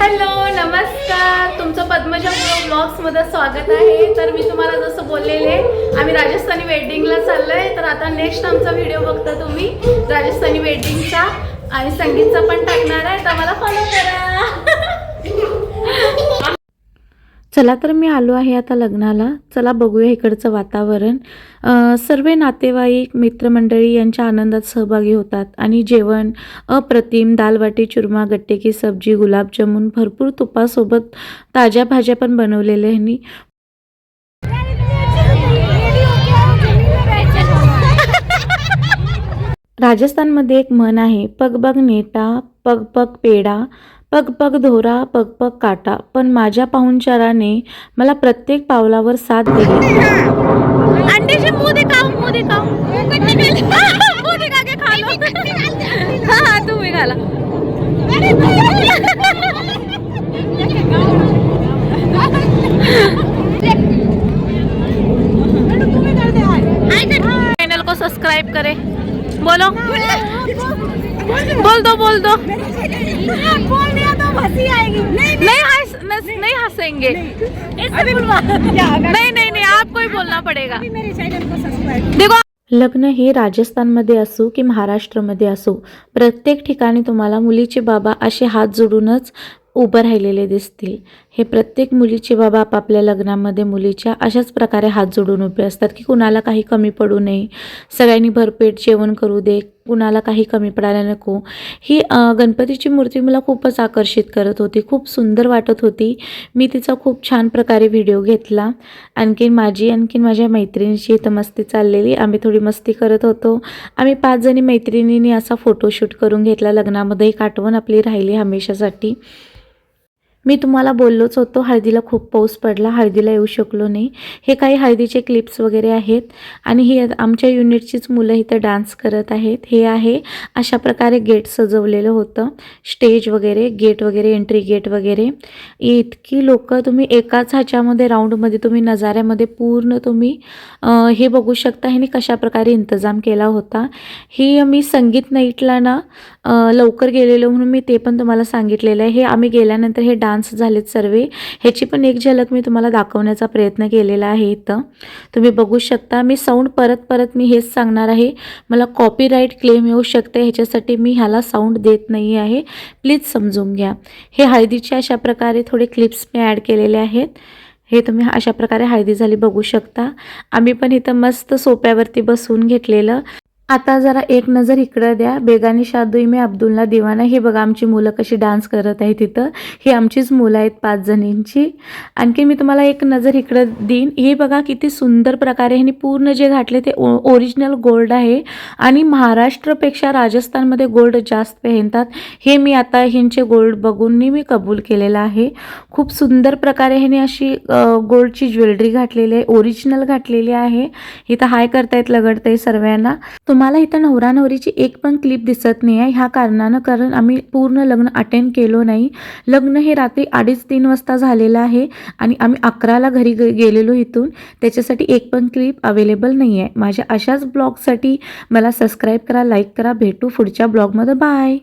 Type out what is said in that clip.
Hello नमस्कार. तुमचं पद्मजा ब्लॉग्समध्ये स्वागत आहे. तर मी तुम्हाला जसं बोललेले आम्ही राजस्थानी वेडिंगला चाललोय. तर आता नेक्स्ट आमचा व्हिडिओ बघता तुम्ही. राजस्थानी वेडिंगचा आणि संगीतचा पण टाकणार आहे. चला तर मी आलो आहे आता लग्नाला. चला बघूया इकडचं वातावरण. सर्व नातेवाईक मित्रमंडळी यांच्या आनंदात सहभागी होतात आणि जेवण अप्रतिम दालबाटी चुरमा गट्टे की सब्जी गुलाबजामुन भरपूर तुपासोबत ताज्या भाज्या पण बनवलेल्या ह्यांनी राजस्थानमध्ये एक म्हण आहे पग पग नेटा पग पग पेडा. पग पग धोरा पग पग काटा. पण माझ्या पाहुणचाराने मला प्रत्येक पावलावर साथ दिली. अंड्याचे मुंह दिखाओ मुंह दिखाओ मुंह दिखा के खा लो. हाँ हाँ तुम्ही घाला चैनल को सब्सक्राइब करें. बोलो। बोल दो बोल दो बोल दिया तो हंसी आएगी नहीं नहीं हंस नहीं हंसेंगे नहीं नहीं नहीं आपको ही बोलना पड़ेगा मेरे चैनल को सब्सक्राइब देखो लग्न हे राजस्थानमध्ये असो की महाराष्ट्रामध्ये असो प्रत्येक ठिकाणी तुम्हाला मुलीचे बाबा असे हात जोडूनच उभं राहिलेले दिसतील. हे प्रत्येक मुलीचे बाबा आपापल्या लग्नामध्ये मुलीच्या अशाच प्रकारे हात जोडून उभे असतात की कुणाला काही कमी पडू नये. सगळ्यांनी भरपेट जेवण करू दे. कुणाला काही कमी पडायला नको. ही गणपतीची मूर्ती मला खूपच आकर्षित करत होती. खूप सुंदर वाटत होती. मी तिचा खूप छान प्रकारे व्हिडिओ घेतला. आणखीन माझी आणखीन माझ्या मैत्रिणीची इथं मस्ती चाललेली. आम्ही थोडी मस्ती करत होतो. आम्ही पाच जणी मैत्रिणींनी असा फोटोशूट करून घेतला. लग्नामध्ये एक आठवण आपली राहिली हमेशासाठी. मी तुम्हाला बोललोच होतो हळदीला खूप पाऊस पडला हळदीला येऊ शकलो नाही. हे काही हळदीचे क्लिप्स वगैरे आहेत आणि ही आमच्या युनिटचीच मुलं इथं डान्स करत आहेत. हे आहे अशा प्रकारे गेट सजवलेलं होतं. स्टेज वगैरे गेट वगैरे एंट्री गेट वगैरे. इतकी लोक तुम्ही एकाच ह्याच्यामध्ये राऊंडमध्ये तुम्ही नजाऱ्यामध्ये पूर्ण तुम्ही हे बघू शकता. ह्याने कशा प्रकारे इंतजाम केला होता. ही मी संगीत नाईटला ना लवकर गेलेलो म्हणून मी ते पण तुम्हाला सांगितलेलं आहे. हे आम्ही गेल्यानंतर हे डान्स झालेत सर्व. ह्याची पण एक झलक मी तुम्हाला दाखवण्याचा प्रयत्न केलेला आहे इथं. तुम्ही बघू शकता मी साऊंड परत परत मी हेच सांगणार आहे. मला कॉपीराईट क्लेम येऊ शकते ह्याच्यासाठी मी ह्याला साऊंड देत नाही आहे. प्लीज समजून घ्या. हे हळदीचे अशा प्रकारे थोडे क्लिप्स मी ॲड केलेले आहेत. हे तुम्ही अशा प्रकारे हळदी झाली बघू शकता. आम्ही पण इथं मस्त सोप्यावरती बसवून घेतलेलं. आता जरा एक नजर इकडं द्या. बेगानी शादुई मी अब्दुल्ला दिवाना. हे बघा आमची मुलं कशी डान्स करत आहे तिथं ही आमचीच मुलं आहेत पाच जणींची. आणखी मी तुम्हाला एक नजर इकडं देईन. हे बघा किती सुंदर प्रकारे ह्यांनी पूर्ण जे घातले ते ओ ओरिजिनल गोल्ड आहे. आणि महाराष्ट्रापेक्षा राजस्थानमध्ये गोल्ड जास्त पेहनतात. हे मी आता ह्यांचे गोल्ड बघून मी कबूल केलेलं आहे. खूप सुंदर प्रकारे ह्याने अशी गोल्डची ज्वेलरी घातलेली आहे. ओरिजिनल घातलेली आहे. इथं हाय करतायत लगडताय सर्वांना. तुम्हाला इथं नवरा नवरीची एक पण क्लिप दिसत नाही आहे. ह्या कारणानं कारण आम्ही पूर्ण लग्न अटेंड केलो नाही. लग्न हे रात्री अडीच तीन वाजता झालेलं आहे आणि आम्ही अकराला घरी गेलेलो इथून. त्याच्यासाठी एक पण क्लिप अवेलेबल नाही आहे माझ्या अशाच ब्लॉगसाठी मला सबस्क्राईब करा लाईक करा. भेटू पुढच्या ब्लॉगमध्ये बाय